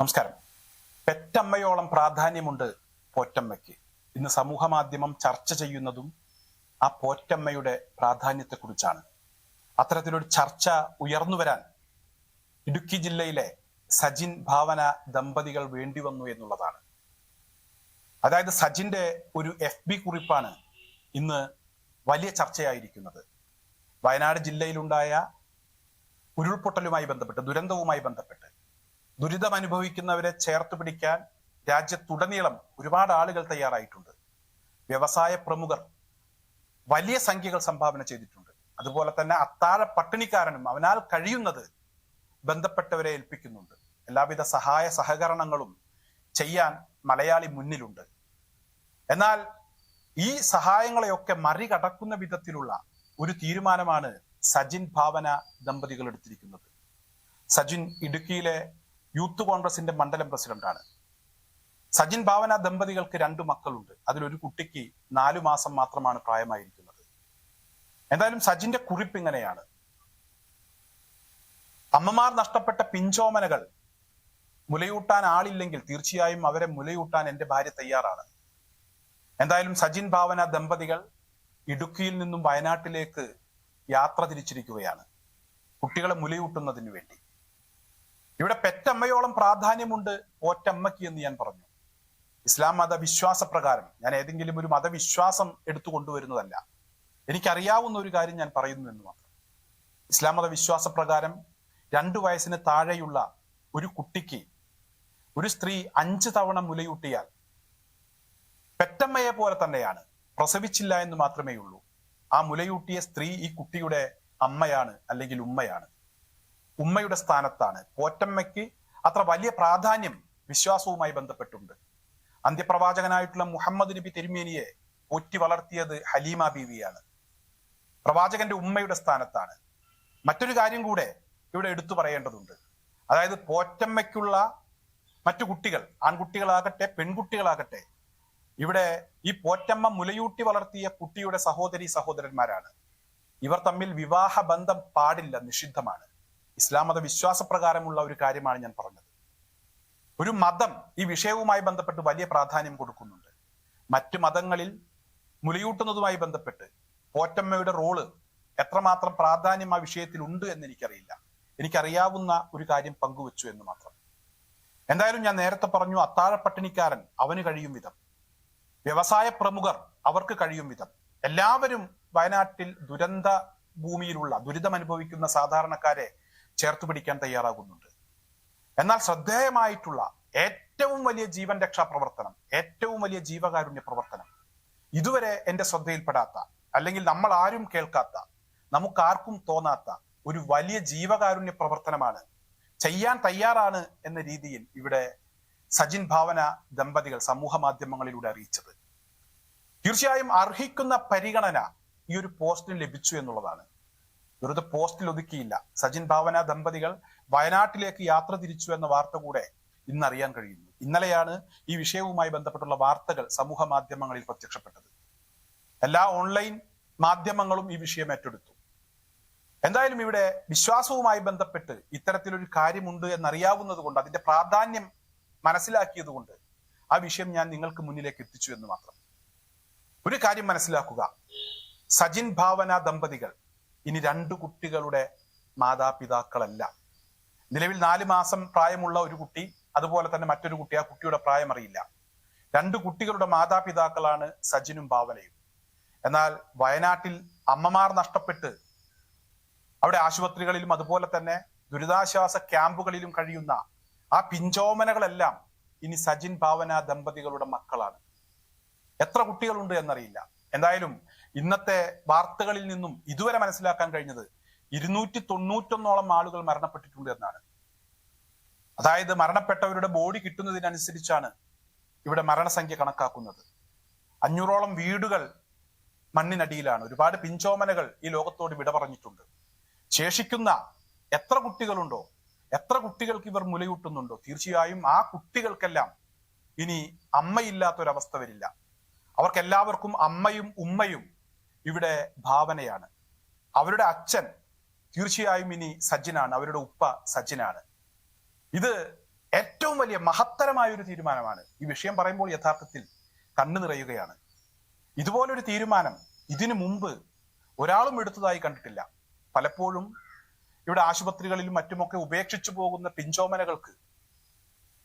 നമസ്കാരം. പെറ്റമ്മയോളം പ്രാധാന്യമുണ്ട് പോറ്റമ്മയ്ക്ക്. ഇന്ന് സമൂഹ മാധ്യമം ചർച്ച ചെയ്യുന്നതും ആ പോറ്റമ്മയുടെ പ്രാധാന്യത്തെക്കുറിച്ചാണ്. അത്തരത്തിലൊരു ചർച്ച ഉയർന്നു വരാൻ ഇടുക്കി ജില്ലയിലെ സജിൻ ഭാവന ദമ്പതികൾ വേണ്ടി വന്നു എന്നുള്ളതാണ്. അതായത് സജിന്റെ ഒരു എഫ് ബി കുറിപ്പാണ് ഇന്ന് വലിയ ചർച്ചയായിരിക്കുന്നത്. വയനാട് ജില്ലയിലുണ്ടായ ഉരുൾപൊട്ടലുമായി ബന്ധപ്പെട്ട് ദുരന്തവുമായി ബന്ധപ്പെട്ട് ദുരിതം അനുഭവിക്കുന്നവരെ ചേർത്ത് പിടിക്കാൻ രാജ്യത്തുടനീളം ഒരുപാട് ആളുകൾ തയ്യാറായിട്ടുണ്ട്. വ്യവസായ പ്രമുഖർ വലിയ സംഖ്യകൾ സംഭാവന ചെയ്തിട്ടുണ്ട്. അതുപോലെ തന്നെ അത്താഴ പട്ടിണിക്കാരനും അവനാൽ കഴിയുന്നത് ബന്ധപ്പെട്ടവരെ ഏൽപ്പിക്കുന്നുണ്ട്. എല്ലാവിധ സഹായ സഹകരണങ്ങളും ചെയ്യാൻ മലയാളി മുന്നിലുണ്ട്. എന്നാൽ ഈ സഹായങ്ങളെയൊക്കെ മറികടക്കുന്ന വിധത്തിലുള്ള ഒരു തീരുമാനമാണ് സജിൻ ഭാവന ദമ്പതികൾ എടുത്തിരിക്കുന്നത്. സജിൻ ഇടുക്കിയിലെ യൂത്ത് കോൺഗ്രസിന്റെ മണ്ഡലം പ്രസിഡന്റാണ്. സജിൻ ഭാവന ദമ്പതികൾക്ക് രണ്ടു മക്കളുണ്ട്. അതിലൊരു കുട്ടിക്ക് നാലു മാസം മാത്രമാണ് പ്രായമായിരിക്കുന്നത്. എന്തായാലും സജിന്റെ കുറിപ്പ് ഇങ്ങനെയാണ്. അമ്മമാർ നഷ്ടപ്പെട്ട പിഞ്ചോമനകൾ മുലയൂട്ടാൻ ആളില്ലെങ്കിൽ തീർച്ചയായും അവരെ മുലയൂട്ടാൻ എന്റെ ഭാര്യ തയ്യാറാണ്. എന്തായാലും സജിൻ ഭാവന ദമ്പതികൾ ഇടുക്കിയിൽ നിന്നും വയനാട്ടിലേക്ക് യാത്ര തിരിച്ചിരിക്കുകയാണ്. കുട്ടികളെ മുലയൂട്ടുന്നതിന് വേണ്ടി. ഇവിടെ പെറ്റമ്മയോളം പ്രാധാന്യമുണ്ട് പോറ്റമ്മയ്ക്ക് എന്ന് ഞാൻ പറഞ്ഞു. ഇസ്ലാം മത വിശ്വാസപ്രകാരം ഞാൻ ഏതെങ്കിലും ഒരു മതവിശ്വാസം എടുത്തു കൊണ്ടുവരുന്നതല്ല. എനിക്കറിയാവുന്ന ഒരു കാര്യം ഞാൻ പറയുന്നു എന്ന് മാത്രം. ഇസ്ലാം മത വിശ്വാസപ്രകാരം രണ്ടു വയസ്സിന് താഴെയുള്ള ഒരു കുട്ടിക്ക് ഒരു സ്ത്രീ അഞ്ച് തവണ മുലയൂട്ടിയാൽ പെറ്റമ്മയെ പോലെ തന്നെയാണ് പ്രസവിച്ചില്ല എന്ന് മാത്രമേ ഉള്ളൂ ആ മുലയൂട്ടിയ സ്ത്രീ ഈ കുട്ടിയുടെ അമ്മയാണ് അല്ലെങ്കിൽ ഉമ്മയാണ്. ഉമ്മയുടെ സ്ഥാനത്താണ്. പോറ്റമ്മയ്ക്ക് അത്ര വലിയ പ്രാധാന്യം വിശ്വാസവുമായി ബന്ധപ്പെട്ടുണ്ട്. അന്ത്യപ്രവാചകനായിട്ടുള്ള മുഹമ്മദ് നബി തിരുമേനിയെ പോറ്റി വളർത്തിയത് ഹലീമ ബീവിയാണ്. പ്രവാചകന്റെ ഉമ്മയുടെ സ്ഥാനത്താണ്. മറ്റൊരു കാര്യം കൂടെ ഇവിടെ എടുത്തു പറയേണ്ടതുണ്ട്. അതായത് പോറ്റമ്മയ്ക്കുള്ള മറ്റു കുട്ടികൾ ആൺകുട്ടികളാകട്ടെ പെൺകുട്ടികളാകട്ടെ ഇവിടെ ഈ പോറ്റമ്മ മുലയൂട്ടി വളർത്തിയ കുട്ടിയുടെ സഹോദരി സഹോദരന്മാരാണ്. ഇവർ തമ്മിൽ വിവാഹ ബന്ധം പാടില്ല നിഷിദ്ധമാണ്. ഇസ്ലാം മത വിശ്വാസപ്രകാരമുള്ള ഒരു കാര്യമാണ് ഞാൻ പറഞ്ഞത്. ഒരു മതം ഈ വിഷയവുമായി ബന്ധപ്പെട്ട് വലിയ പ്രാധാന്യം കൊടുക്കുന്നുണ്ട്. മറ്റു മതങ്ങളിൽ മുലയൂട്ടുന്നതുമായി ബന്ധപ്പെട്ട് പോറ്റമ്മയുടെ റോൾ എത്രമാത്രം പ്രാധാന്യം ആ വിഷയത്തിൽ ഉണ്ട് എന്ന് എനിക്കറിയില്ല. എനിക്കറിയാവുന്ന ഒരു കാര്യം പങ്കുവച്ചു എന്ന് മാത്രം. എന്തായാലും ഞാൻ നേരത്തെ പറഞ്ഞു അത്താഴപ്പട്ടിണിക്കാരൻ അവന് കഴിയും വിധം. വ്യവസായ പ്രമുഖർ അവർക്ക് കഴിയും വിധം. എല്ലാവരും വയനാട്ടിൽ ദുരന്ത ഭൂമിയിലുള്ള ദുരിതം അനുഭവിക്കുന്ന സാധാരണക്കാരെ ചേർത്ത് പിടിക്കാൻ തയ്യാറാകുന്നുണ്ട്. എന്നാൽ ശ്രദ്ധേയമായിട്ടുള്ള ഏറ്റവും വലിയ ജീവൻ രക്ഷാ പ്രവർത്തനം ഏറ്റവും വലിയ ജീവകാരുണ്യ പ്രവർത്തനം ഇതുവരെ എന്റെ ശ്രദ്ധയിൽപ്പെടാത്ത അല്ലെങ്കിൽ നമ്മൾ ആരും കേൾക്കാത്ത നമുക്കാർക്കും തോന്നാത്ത ഒരു വലിയ ജീവകാരുണ്യ പ്രവർത്തനമാണ് ചെയ്യാൻ തയ്യാറാണ് എന്ന രീതിയിൽ ഇവിടെ സജിൻ ഭാവന ദമ്പതികൾ സമൂഹ മാധ്യമങ്ങളിലൂടെ അറിയിച്ചത്. തീർച്ചയായും അർഹിക്കുന്ന പരിഗണന ഈ ഒരു പോസ്റ്റിന് ലഭിച്ചു എന്നുള്ളതാണ്. വെറുതെ പോസ്റ്റിൽ ഒതുക്കിയില്ല. സജിൻ ഭാവന ദമ്പതികൾ വയനാട്ടിലേക്ക് യാത്ര തിരിച്ചു എന്ന വാർത്ത കൂടെ ഇന്നറിയാൻ കഴിയുന്നു. ഇന്നലെയാണ് ഈ വിഷയവുമായി ബന്ധപ്പെട്ടുള്ള വാർത്തകൾ സമൂഹ മാധ്യമങ്ങളിൽ പ്രത്യക്ഷപ്പെട്ടത്. എല്ലാ ഓൺലൈൻ മാധ്യമങ്ങളും ഈ വിഷയം ഏറ്റെടുത്തു. എന്തായാലും ഇവിടെ വിശ്വാസവുമായി ബന്ധപ്പെട്ട് ഇത്തരത്തിലൊരു കാര്യമുണ്ട് എന്നറിയാവുന്നത് കൊണ്ട് അതിന്റെ പ്രാധാന്യം മനസ്സിലാക്കിയത് കൊണ്ട് ആ വിഷയം ഞാൻ നിങ്ങൾക്ക് മുന്നിലേക്ക് എത്തിച്ചു എന്ന് മാത്രം. ഒരു കാര്യം മനസ്സിലാക്കുക. സജിൻ ഭാവന ദമ്പതികൾ ഇനി രണ്ട് കുട്ടികളുടെ മാതാപിതാക്കളല്ല. നിലവിൽ നാല് മാസം പ്രായമുള്ള ഒരു കുട്ടി അതുപോലെ തന്നെ മറ്റൊരു കുട്ടി ആ കുട്ടിയുടെ പ്രായം അറിയില്ല രണ്ട് കുട്ടികളുടെ മാതാപിതാക്കളാണ് സജിനും ഭാവനയും. എന്നാൽ വയനാട്ടിൽ അമ്മമാർ നഷ്ടപ്പെട്ട് അവിടെ ആശുപത്രികളിലും അതുപോലെ തന്നെ ദുരിതാശ്വാസ ക്യാമ്പുകളിലും കഴിയുന്ന ആ പിഞ്ചോമനകളെല്ലാം ഇനി സജിൻ ഭാവന ദമ്പതികളുടെ മക്കളാണ്. എത്ര കുട്ടികളുണ്ട് എന്നറിയില്ല. എന്തായാലും ഇന്നത്തെ വാർത്തകളിൽ നിന്നും ഇതുവരെ മനസ്സിലാക്കാൻ കഴിഞ്ഞത് ഇരുന്നൂറ്റി തൊണ്ണൂറ്റൊന്നോളം ആളുകൾ മരണപ്പെട്ടിട്ടുണ്ട് എന്നാണ്. അതായത് മരണപ്പെട്ടവരുടെ ബോഡി കിട്ടുന്നതിനനുസരിച്ചാണ് ഇവിടെ മരണസംഖ്യ കണക്കാക്കുന്നത്. അഞ്ഞൂറോളം വീടുകൾ മണ്ണിനടിയിലാണ്. ഒരുപാട് പിഞ്ചോമനകൾ ഈ ലോകത്തോട് വിട പറഞ്ഞിട്ടുണ്ട്. ശേഷിക്കുന്ന എത്ര കുട്ടികളുണ്ടോ എത്ര കുട്ടികൾക്ക് ഇവർ മുലയൂട്ടുന്നുണ്ടോ? തീർച്ചയായും ആ കുട്ടികൾക്കെല്ലാം ഇനി അമ്മയില്ലാത്തൊരവസ്ഥ വരില്ല. അവർക്കെല്ലാവർക്കും അമ്മയും ഉമ്മയും ഇവിടെ ഭാവനയാണ്. അവരുടെ അച്ഛൻ തീർച്ചയായും ഇനി സജ്ജനാണ്. അവരുടെ ഉപ്പ സജ്ജനാണ്. ഇത് ഏറ്റവും വലിയ മഹത്തരമായ ഒരു തീരുമാനമാണ്. ഈ വിഷയം പറയുമ്പോൾ യഥാർത്ഥത്തിൽ കണ്ണു നിറയുകയാണ്. ഇതുപോലൊരു തീരുമാനം ഇതിനു മുമ്പ് ഒരാളും എടുത്തതായി കണ്ടിട്ടില്ല. പലപ്പോഴും ഇവിടെ ആശുപത്രികളിലും മറ്റുമൊക്കെ ഉപേക്ഷിച്ചു പോകുന്ന പിഞ്ചോമനകൾക്ക്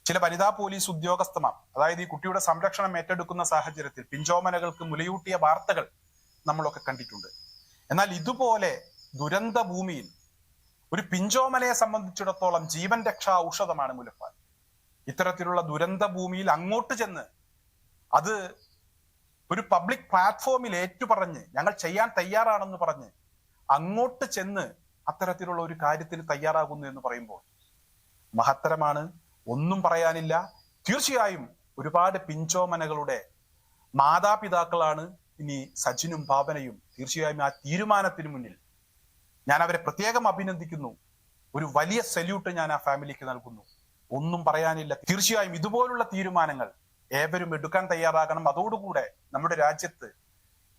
ചില വനിതാ പോലീസ് ഉദ്യോഗസ്ഥമാർ അതായത് ഈ കുട്ടിയുടെ സംരക്ഷണം ഏറ്റെടുക്കുന്ന സാഹചര്യത്തിൽ പിഞ്ചോമനകൾക്ക് മുലയൂട്ടിയ വാർത്തകൾ നമ്മളൊക്കെ കണ്ടിട്ടുണ്ട്. എന്നാൽ ഇതുപോലെ ദുരന്ത ഭൂമിയിൽ ഒരു പിഞ്ചോമനയെ സംബന്ധിച്ചിടത്തോളം ജീവൻ രക്ഷാ ഔഷധമാണ് മുലപ്പാൽ. ഇത്തരത്തിലുള്ള ദുരന്ത ഭൂമിയിൽ അങ്ങോട്ട് ചെന്ന് അത് ഒരു പബ്ലിക് പ്ലാറ്റ്ഫോമിൽ ഏറ്റുപറഞ്ഞ് ഞങ്ങൾ ചെയ്യാൻ തയ്യാറാണെന്ന് പറഞ്ഞ് അങ്ങോട്ട് ചെന്ന് അത്തരത്തിലുള്ള ഒരു കാര്യത്തിന് തയ്യാറാകുന്നു എന്ന് പറയുമ്പോൾ മഹത്തരമാണ് ഒന്നും പറയാനില്ല. തീർച്ചയായും ഒരുപാട് പിഞ്ചോമനകളുടെ മാതാപിതാക്കളാണ് ഇനി സജിനും ഭാവനയും. തീർച്ചയായും ആ തീരുമാനത്തിന് മുന്നിൽ. ഞാൻ അവരെ പ്രത്യേകം അഭിനന്ദിക്കുന്നു. ഒരു വലിയ സല്യൂട്ട് ഞാൻ ആ ഫാമിലിക്ക് നൽകുന്നു. ഒന്നും പറയാനില്ല. തീർച്ചയായും ഇതുപോലുള്ള തീരുമാനങ്ങൾ ഏവരും എടുക്കാൻ തയ്യാറാകണം. അതോടുകൂടെ നമ്മുടെ രാജ്യത്ത്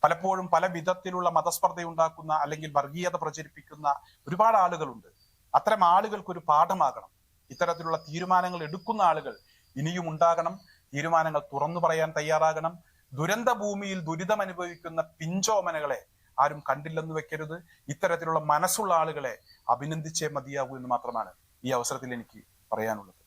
പലപ്പോഴും പല വിധത്തിലുള്ള മതസ്പർദ്ധ ഉണ്ടാക്കുന്ന അല്ലെങ്കിൽ വർഗീയത പ്രചരിപ്പിക്കുന്ന ഒരുപാട് ആളുകളുണ്ട്. അത്തരം ആളുകൾക്ക് ഒരു പാഠമാകണം. ഇത്തരത്തിലുള്ള തീരുമാനങ്ങൾ എടുക്കുന്ന ആളുകൾ ഇനിയും ഉണ്ടാകണം. തീരുമാനങ്ങൾ തുറന്നു പറയാൻ തയ്യാറാകണം. ദുരന്ത ഭൂമിയിൽ ദുരിതം അനുഭവിക്കുന്ന പിഞ്ചോമനകളെ ആരും കണ്ടില്ലെന്ന് വെക്കരുത്. ഇത്തരത്തിലുള്ള മനസ്സുള്ള ആളുകളെ അഭിനന്ദിച്ചേ മതിയാകൂ എന്ന് മാത്രമാണ് ഈ അവസരത്തിൽ എനിക്ക് പറയാനുള്ളത്.